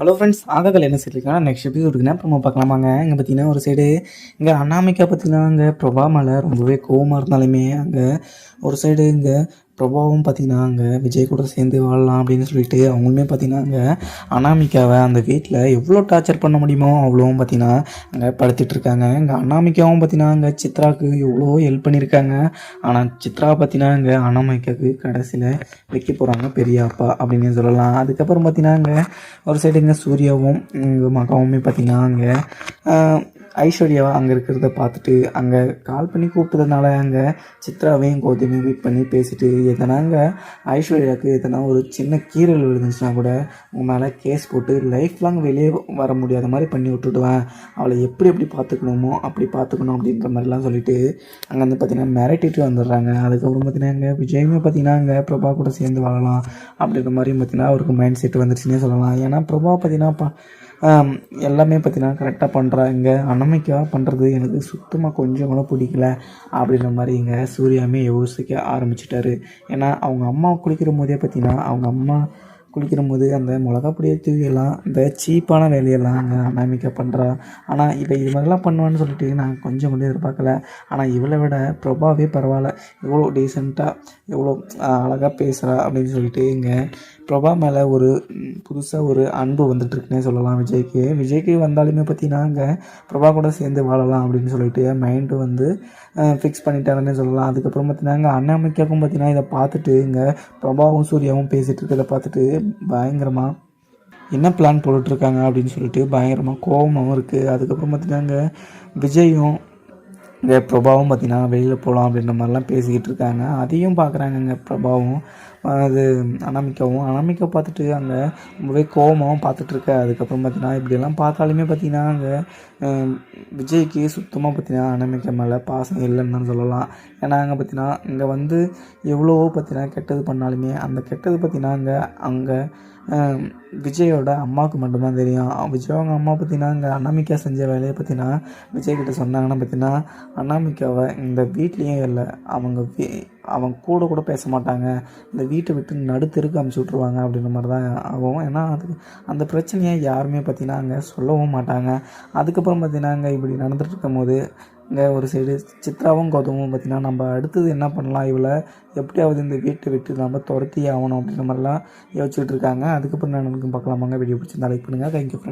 Hello friends ஆககள் என்ன சொல்லியிருக்காங்க next எபிசோடுக்கு என்ன ப்ரோமோ பார்க்கலாமாங்க? இங்கே பார்த்தீங்கன்னா ஒரு சைடு இங்கே அண்ணாமிக்கா பார்த்தீங்கன்னா அங்கே பிரபா மேலே ரொம்பவே கோவமாக இருந்தாலுமே அங்கே ஒரு சைடு இங்கே பிரபாவும் பார்த்தீங்கன்னா அங்கே விஜய் கூட சேர்ந்து வாழலாம் அப்படின்னு சொல்லிட்டு அவங்களுமே பார்த்தீங்கன்னா அங்கே அனாமிக்காவை அந்த வீட்டில் எவ்வளோ டார்ச்சர் பண்ண முடியுமோ அவ்வளோவும் பார்த்தீங்கன்னா அங்கே படுத்திட்டு இருக்காங்க. இங்கே அனாமிக்காவும் பார்த்தீங்கன்னா அங்கே சித்ராவுக்கு எவ்வளோ ஹெல்ப் பண்ணியிருக்காங்க. ஆனால் சித்ரா பார்த்தீங்கன்னா அங்கே அனாமிக்காவுக்கு கடைசியில் வைக்க போகிறாங்க பெரிய அப்பா அப்படின்னு சொல்லலாம். அதுக்கப்புறம் பார்த்தீங்கன்னா அங்கே ஒரு சைடு இங்கே சூர்யாவும் இங்கே மகாவுமே பார்த்தீங்கன்னா அங்கே ஐஸ்வர்யாவை அங்கே இருக்கிறத பார்த்துட்டு அங்கே கால் பண்ணி கூப்பிட்டதுனால அங்கே சித்ராவையும் கோதையும் மீட் பண்ணி பேசிட்டு எதனாங்க அங்கே ஐஸ்வர்யாவுக்கு எதனா ஒரு சின்ன கீரல் விழுந்துச்சுன்னா கூட உன் மேலே கேஸ் போட்டு லைஃப் லாங் வெளியே வர முடியாத மாதிரி பண்ணி விட்டுடுவேன். அவளை எப்படி எப்படி பார்த்துக்கணுமோ அப்படி பார்த்துக்கணும் அப்படின்ற மாதிரிலாம் சொல்லிட்டு அங்கே வந்து பார்த்திங்கன்னா மிரட்டிட்டு வந்துடுறாங்க. அதுக்கப்புறம் பார்த்தீங்கன்னா அங்கே விஜயுமே பார்த்தீங்கன்னா அங்கே பிரபா கூட சேர்ந்து வாழலாம் அப்படின்ற மாதிரி பார்த்தீங்கன்னா அவருக்கு மைண்ட் செட் வந்துருச்சுன்னே சொல்லலாம். ஏன்னா பிரபா பார்த்தீங்கன்னா பா எல்லாமே பார்த்தீங்கன்னா கரெக்டாக பண்ணுறாங்க அன்னமைக்காக பண்ணுறது எனக்கு சுத்தமாக கொஞ்சம் கூட பிடிக்கல அப்படின்ற மாதிரி இங்கே சூர்யாமே யோசிக்க ஆரம்பிச்சிட்டாரு. ஏன்னா அவங்க அம்மா குளிக்கிற போதே பார்த்தீங்கன்னா அவங்க அம்மா குளிக்கிறபோது அந்த மிளகா பொடியை தூவியெல்லாம் இந்த சீப்பான வேலையெல்லாம் அங்கே அனாமிக்கா பண்ணுறா ஆனால் இப்போ இது மாதிரிலாம் பண்ணுவான்னு சொல்லிட்டு நான் கொஞ்சம் கூட எதிர்பார்க்கல. ஆனால் இவளை விட பிரபாவே பரவாயில்ல. இவ்வளோ டீசெண்டாக எவ்வளோ அழகாக பேசுகிறா அப்படின்னு சொல்லிட்டு இங்கே பிரபா மேலே ஒரு புதுசாக ஒரு அன்பு வந்துட்டுருக்குன்னே சொல்லலாம் விஜய்க்கு. விஜய்க்கு வந்தாலுமே பார்த்தீங்கன்னா அங்கே பிரபா கூட சேர்ந்து வாழலாம் அப்படின்னு சொல்லிட்டு மைண்டு வந்து ஃபிக்ஸ் பண்ணிட்டாங்கன்னு சொல்லலாம். அதுக்கப்புறம் பார்த்தீங்கன்னா அங்கே அண்ணாமிக்காக்கும் பார்த்தீங்கன்னா இதை பார்த்துட்டு இங்கே பிரபாவும் சூர்யாவும் பேசிகிட்டு இருக்கிறத பார்த்துட்டு பயங்கரமாக என்ன பிளான் போட்டுட்ருக்காங்க அப்படின்னு சொல்லிட்டு பயங்கரமாக கோபமாகவும் இருக்குது அதுக்கப்புறம் பார்த்தீங்கன்னா அங்கே விஜயும் பிரபாவும் பார்த்தீங்கன்னா வெளியில் போகலாம் அப்படின்ற மாதிரிலாம் பேசிக்கிட்டு இருக்காங்க. அதையும் பார்க்குறாங்கங்க பிரபாவும். அது அனாமிக்காவும் அனாமிக்கா பார்த்துட்டு அங்கே ரொம்பவே கோபமாகவும் பார்த்துட்ருக்க அதுக்கப்புறம் பார்த்தீங்கன்னா இப்படியெல்லாம் பார்த்தாலுமே பார்த்தீங்கன்னா அங்கே விஜய்க்கு சுத்தமாக பார்த்தீங்கன்னா அனாமிக்கா மேலே பாசம் இல்லைன்னு தான் சொல்லலாம். ஏன்னா அங்கே பார்த்தீங்கன்னா இங்கே வந்து எவ்வளவோ பார்த்தீங்கன்னா கெட்டது பண்ணாலுமே அந்த கெட்டது பார்த்தீங்கன்னா அங்கே அங்கே விஜயோட அம்மாவுக்கு மட்டும்தான் தெரியும். விஜய் அவங்க அம்மா பார்த்தீங்கன்னா அங்கே அனாமிக்கா செஞ்ச வேலையை பார்த்தீங்கன்னா விஜய் கிட்ட சொன்னாங்கன்னா பார்த்தீங்கன்னா அண்ணாமிக்காவை இந்த வீட்லேயும் இல்லை. அவங்க வீ- அவங்க கூட கூட பேச மாட்டாங்க. இந்த வீட்டை விட்டு நடுத்தெருக்கு அமுச்சு விட்ருவாங்க அப்படின்ற மாதிரி தான் ஆகும். ஏன்னா அது அந்த பிரச்சனையை யாருமே பார்த்தீங்கன்னா அங்கே சொல்லவும் மாட்டாங்க. அதுக்கப்புறம் பார்த்தீங்கன்னா அங்கே இப்படி நடந்துட்டு இருக்கும் போது இங்கே ஒரு சைடு சித்ராவும் கௌதமும் பார்த்தீங்கன்னா நம்ம அடுத்தது என்ன பண்ணலாம்? இவளை எப்படியாவது இந்த வீட்டை விட்டு நம்ம துரத்தி ஆகணும் அப்படின்ற மாதிரிலாம் யோசிச்சுட்டு இருக்காங்க. அதுக்கப்புறம் நான் பார்க்கலாமாங்க. வீடியோ பிடிச்சிருந்தா லைக் பண்ணுங்கள் தேங்க்யூ ஃப்ரெண்ட்